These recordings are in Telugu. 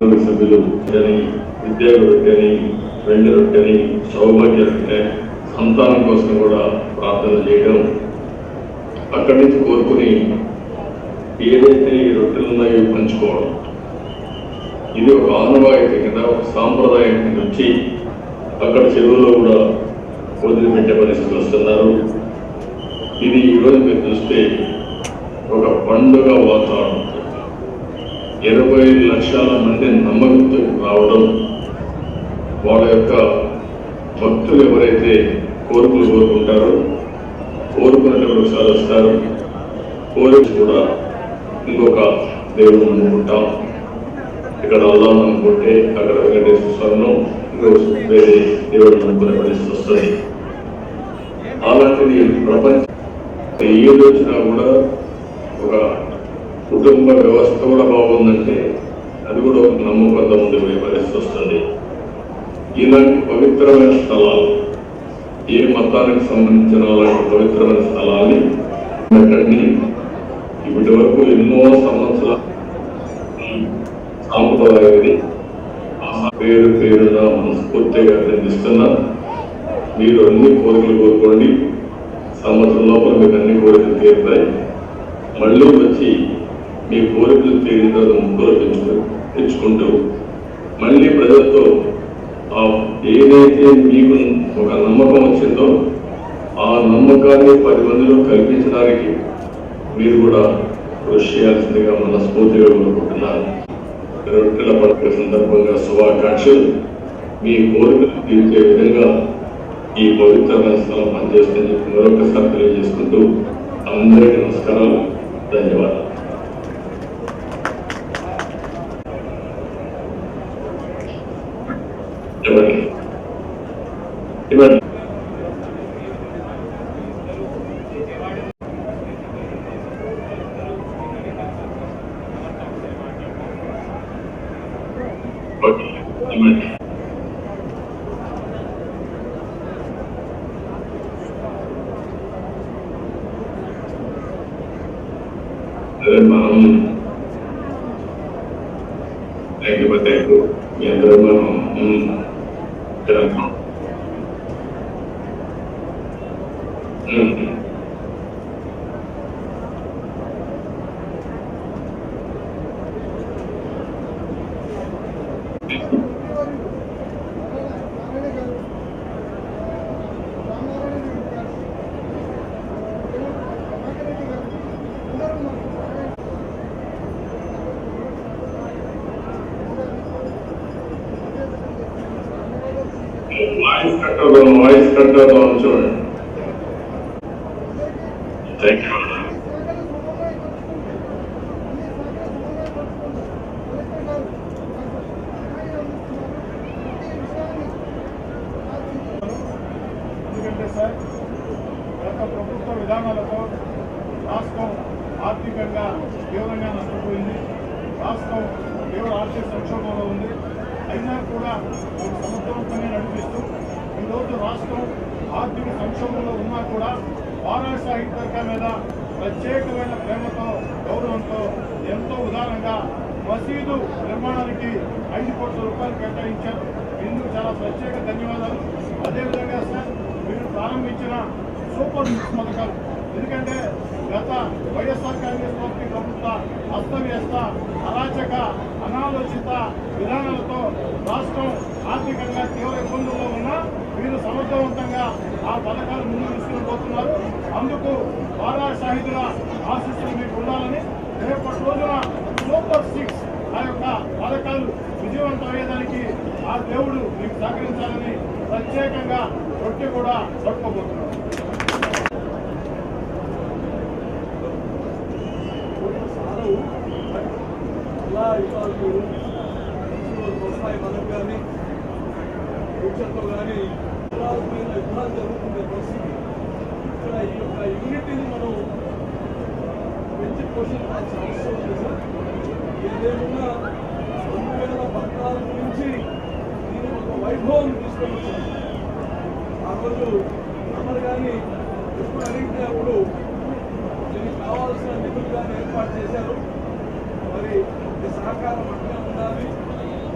కుటుంబ సభ్యులు కానీ విద్యార్థులకు కానీ వెండి కానీ సౌభాగ్య రొట్టె సంతానం కోసం కూడా ప్రార్థన చేయడం అక్కడి నుంచి కోరుకుని ఏదైతే ఈ రొట్టెలు ఉన్నాయో పంచుకోవడం. ఇది ఒక ఆనవాయితీ కింద ఒక సాంప్రదాయం కింద వచ్చి అక్కడ చెరువులో కూడా వదిలిపెట్టే పరిస్థితులు వస్తున్నారు. ఇది ఈరోజు మీరు చూస్తే ఒక పండుగ వాతావరణం. ఇరవై లక్షల మంది నమ్మకంతో రావడం వాళ్ళ యొక్క భక్తులు ఎవరైతే కోరికలు కోరుకుంటారో కోరుకున్నటువంటి ఒకసారి వస్తారు. కోరిక కూడా ఇంకొక దేవుడు అనుకుంటాం ఇక్కడ అల్లా అనుకుంటే అక్కడ వెంకటేశ్వర స్వామిను ఇంకో వేరే దేవుడు అనుకునే పరిస్థితి వస్తుంది అలాంటిది ప్రపంచం ఏది వచ్చినా కూడా ఒక కుటుంబ వ్యవస్థ కూడా బాగుందంటే అది కూడా ఒక నమ్మకంతో ఉంది పరిస్థితి వస్తుంది. ఇలాంటి పవిత్రమైన స్థలాలు ఏ మతానికి సంబంధించిన అలాంటి పవిత్రమైన స్థలాన్ని పెట్టండి ఇప్పటి వరకు ఎన్నో సంవత్సరాల సాంప్రదాయం ఇది ఆ పేరు పేరున మనస్ఫూర్తిగా అభినందిస్తున్నా. మీరు అన్ని కోరికలు కోరుకోండి. సంవత్సరం లోపల మీకు అన్ని కోరికలు తీరుతాయి. మళ్ళీ వచ్చి మీ కోరికలు తీరిన తర్వాత ముక్కులు పెంచుకు తెచ్చుకుంటూ మళ్ళీ ప్రజలతో ఏదైతే మీకు ఒక నమ్మకం వచ్చిందో ఆ నమ్మకాన్ని పది మందిలో కల్పించడానికి మీరు కూడా కృషి చేయాల్సిందిగా మనస్ఫూర్తిగా కోరుకుంటున్నాను. రొట్టెల పండుగ సందర్భంగా శుభాకాంక్షలు. మీ కోరికలు తీర్చే విధంగా ఈ పవిత్రమైన స్థలం పనిచేస్తుందని చెప్పి మరొకసారి తెలియజేసుకుంటూ అందరికీ నమస్కారాలు. ధన్యవాదాలు ఇవ్వండి ఇవ్వండి ఓకే ఇవ్వండి అదే మనం లేకపోతే మీ అందరూ మనం ఉమ్, చేద్దాం. ఉమ్. వాయిస్ కట్ అవుతాను వాయిస్ కట్ అవుతాను చూడండి థ్యాంక్ యూ సార్ ప్రభుత్వ విధానాలతో రాష్ట్రం ఆర్థికంగా తీవ్రంగా నష్టపోయింది. రాష్ట్రం తీవ్ర ఆర్థిక సంక్షోభంలో ఉంది. అయినా కూడా ఒక సమర్థవంతంగా నడిపిస్తూ ఈరోజు రాష్ట్రం ఆర్థిక సంక్షోభంలో ఉన్నా కూడా వారా సాహిత్య మీద ప్రత్యేకమైన ప్రేమతో గౌరవంతో ఎంతో ఉదారంగా మసీదు నిర్మాణానికి ఐదు కోట్ల రూపాయలు కేటాయించారు. ఇందుకు చాలా ప్రత్యేక ధన్యవాదాలు. అదేవిధంగా సార్ మీరు ప్రారంభించిన సూపర్ సిక్స్ పథకాలు. ఎందుకంటే గత వైఎస్ఆర్ కాంగ్రెస్ పార్టీ ప్రభుత్వ అస్తవ్యస్త అరాచక అనాలోచిత విధానాలతో రాష్ట్రం ఆర్థికంగా తీవ్ర విజయవంతంగా ఆ పథకాలు ముందుకు తీసుకుని పోతున్నారు. అందుకు బాలా షాహిదుల ఆశీస్సులు మీకు ఉండాలని రేపటి రోజున సూపర్ సిక్స్ ఆ యొక్క పథకాలు విజయవంతం అయ్యేదానికి ఆ దేవుడు మీకు సహకరించాలని ప్రత్యేకంగా రొట్టె కూడా పట్టుకోబోతున్నారు అలా ఇవాళ వస్తాయి మనకు కానీ ఫ్యూచర్లో కానీ విధాలమైన యుద్ధాలు జరుగుతున్న పరిస్థితి ఇక్కడ ఈ యొక్క యూనిటీని మనం పెంచి పోషించాల్సిన అవసరం ఉంది సార్ ఏదేమన్నా రెండు వేల పద్నాలుగు నుంచి దీని ఒక వైభవం తీసుకొని వచ్చాం ఆ రోజు అమలు కానీ ఎప్పుడు అడిగితే అప్పుడు దీనికి కావాల్సిన నిధులు కానీ ఏర్పాటు చేశారు మరి సహకారం అక్కడ ఉండాలి.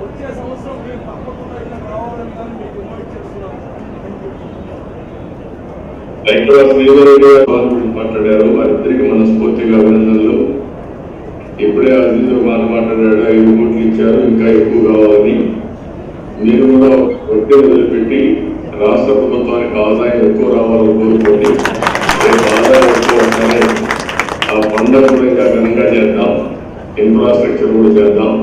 వచ్చే సంవత్సరం మీరు తప్పకుండా ఇలా రావాలని కానీ మీకు ఇన్వైట్ చేస్తారు రైతుల శ్రీధరెడ్డి గారు మాట్లాడారు వారిద్దరికి మనస్ఫూర్తిగా అభినందనలు. ఇప్పుడే అజీజ్ కుమార్ మాట మాట్లాడాడు ఐదు కోట్లు ఇచ్చారు ఇంకా ఎక్కువ కావాలని. మీరు కూడా ఒట్టి వదిలిపెట్టి రాష్ట్ర ప్రభుత్వానికి ఆదాయం ఎక్కువ రావాలని కోరుకోండి. రేపు ఆదాయం ఎక్కువ వస్తానే ఆ పండుగ కూడా ఇంకా ఘనంగా చేద్దాం. ఇన్ఫ్రాస్ట్రక్చర్ కూడా చేద్దాం.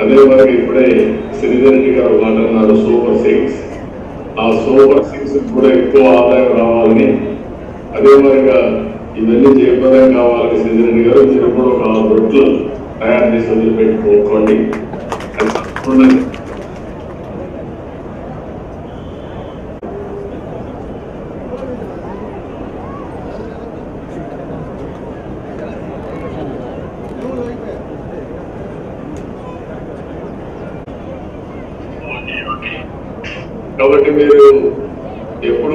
అదే మరి ఇప్పుడే శ్రీధర్ రెడ్డి గారు మాట్లాడినారు సూపర్ సిక్స్. ఆ సూపర్ సిక్స్ కూడా ఎక్కువ ఆదాయం రావాలని అదే మరిగా ఇవన్నీ జయప్రదం కావాలని సీజన్ గారు మీరు కూడా ఒక ఆరు రొట్లు తయారు చేసి వదిలిపెట్టుకోకండి. అది తప్పకుండా కాబట్టి మీరు ఎప్పుడు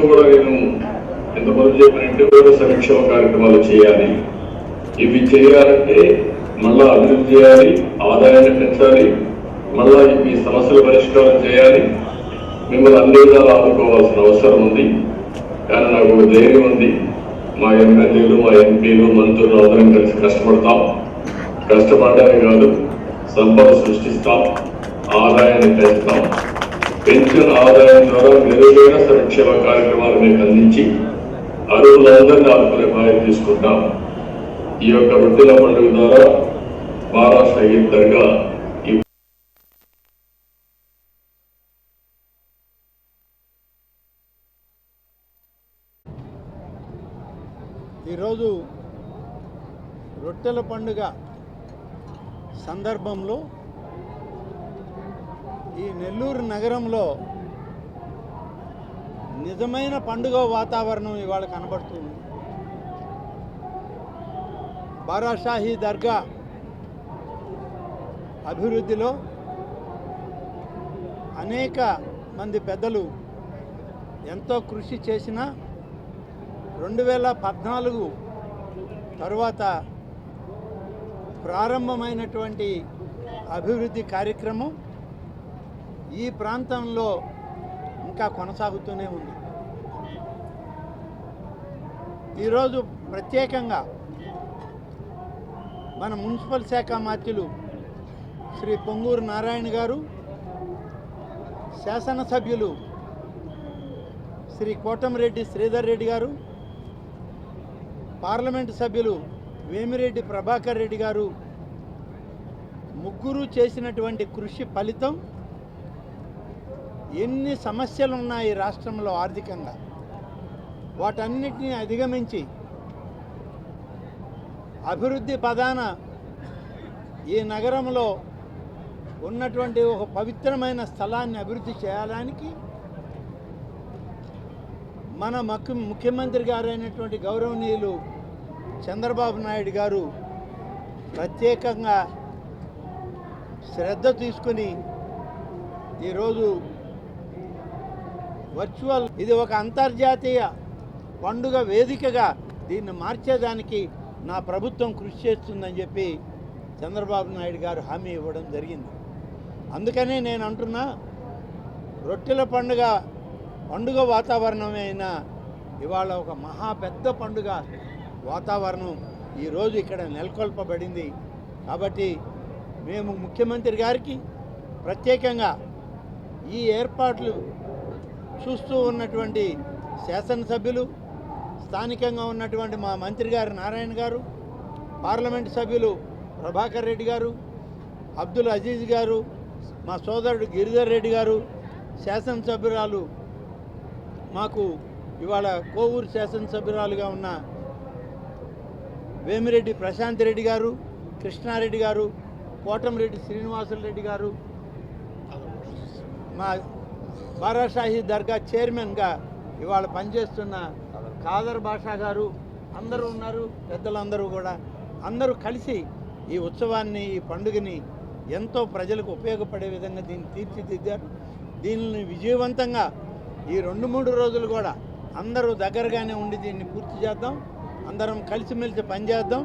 ఎంతమంది చెప్పినట్టు కూడా సంక్షేమ కార్యక్రమాలు చేయాలి. ఇవి చేయాలంటే మళ్ళా అభివృద్ధి చేయాలి ఆదాయాన్ని పెంచాలి మళ్ళా మీ సమస్యల పరిష్కారం చేయాలి. మిమ్మల్ని అన్ని విధాలు ఆదుకోవాల్సిన అవసరం ఉంది. కానీ నాకు ఒక ధైర్యం ఉంది. మా ఎమ్మెల్యేలు మా ఎంపీలు మంత్రులు అందరం కలిసి కష్టపడతాం. కష్టపడమే కాదు సంపద సృష్టిస్తాం ఆదాయాన్ని పెంచుతాం. పెన్షన్ ఆదాయం ద్వారా మెరుగైన సంక్షేమ కార్యక్రమాలు మీకు అందించి అరువులందరినీ ఆదుకునే బాధ్యత తీసుకుంటాం. ఈ యొక్క రొట్టెల పండుగ ద్వారా మహారాష్ట్ర ఈద్ దర్గా ఈ ఈరోజు రొట్టెల పండుగ సందర్భంలో ఈ నెల్లూరు నగరంలో నిజమైన పండుగ వాతావరణం ఇవాళ కనబడుతుంది. బారాషాహీ దర్గా అభివృద్ధిలో అనేక మంది పెద్దలు ఎంతో కృషి చేసిన రెండు వేల పద్నాలుగు తరువాత ప్రారంభమైనటువంటి అభివృద్ధి కార్యక్రమం ఈ ప్రాంతంలో ఇంకా కొనసాగుతూనే ఉంది. ఈరోజు ప్రత్యేకంగా మన మున్సిపల్ శాఖ మాత్యులు శ్రీ పొంగూరు నారాయణ గారు శాసనసభ్యులు శ్రీ కోటమిరెడ్డి శ్రీధర్ రెడ్డి గారు పార్లమెంటు సభ్యులు వేమిరెడ్డి ప్రభాకర్ రెడ్డి గారు ముగ్గురు చేసినటువంటి కృషి ఫలితం ఎన్ని సమస్యలు ఉన్నాయి రాష్ట్రంలో ఆర్థికంగా? వాటన్నిటిని అధిగమించి అభివృద్ధి ప్రధాన ఈ నగరంలో ఉన్నటువంటి ఒక పవిత్రమైన స్థలాన్ని అభివృద్ధి చేయడానికి మన ముఖ్య ముఖ్యమంత్రి గారైనటువంటి గౌరవనీయులు చంద్రబాబు నాయుడు గారు ప్రత్యేకంగా శ్రద్ధ తీసుకుని ఈరోజు వర్చువల్. ఇది ఒక అంతర్జాతీయ పండుగ వేదికగా దీన్ని మార్చేదానికి నా ప్రభుత్వం కృషి చేస్తుందని చెప్పి చంద్రబాబు నాయుడు గారు హామీ ఇవ్వడం జరిగింది. అందుకనే నేను అంటున్నా రొట్టెల పండుగ పండుగ వాతావరణమైన ఇవాళ ఒక మహా పెద్ద పండుగ వాతావరణం ఈరోజు ఇక్కడ నెలకొల్పబడింది. కాబట్టి మేము ముఖ్యమంత్రి గారికి ప్రత్యేకంగా ఈ ఏర్పాట్లు చూస్తూ ఉన్నటువంటి శాసనసభ్యులు స్థానికంగా ఉన్నటువంటి మా మంత్రి గారు నారాయణ గారు పార్లమెంట్ సభ్యులు ప్రభాకర్ రెడ్డి గారు అబ్దుల్ అజీజ్ గారు మా సోదరుడు గిరిధర్ రెడ్డి గారు శాసనసభ్యురాలు మాకు ఇవాళ కోవూరు శాసనసభ్యురాలుగా ఉన్న వేమిరెడ్డి ప్రశాంత్ రెడ్డి గారు కృష్ణారెడ్డి గారు కోటమిరెడ్డి శ్రీనివాసులు రెడ్డి గారు మా బారాషాహి దర్గా చైర్మన్గా ఇవాళ పనిచేస్తున్న ఖాదర్ బాషా గారు అందరూ ఉన్నారు పెద్దలందరూ కూడా. అందరూ కలిసి ఈ ఉత్సవాన్ని ఈ పండుగని ఎంతో ప్రజలకు ఉపయోగపడే విధంగా దీన్ని తీర్చిదిద్దారు. దీనిని విజయవంతంగా ఈ రెండు మూడు రోజులు కూడా అందరూ దగ్గరగానే ఉండి దీన్ని పూర్తి చేద్దాం. అందరం కలిసిమెలిసి పనిచేద్దాం.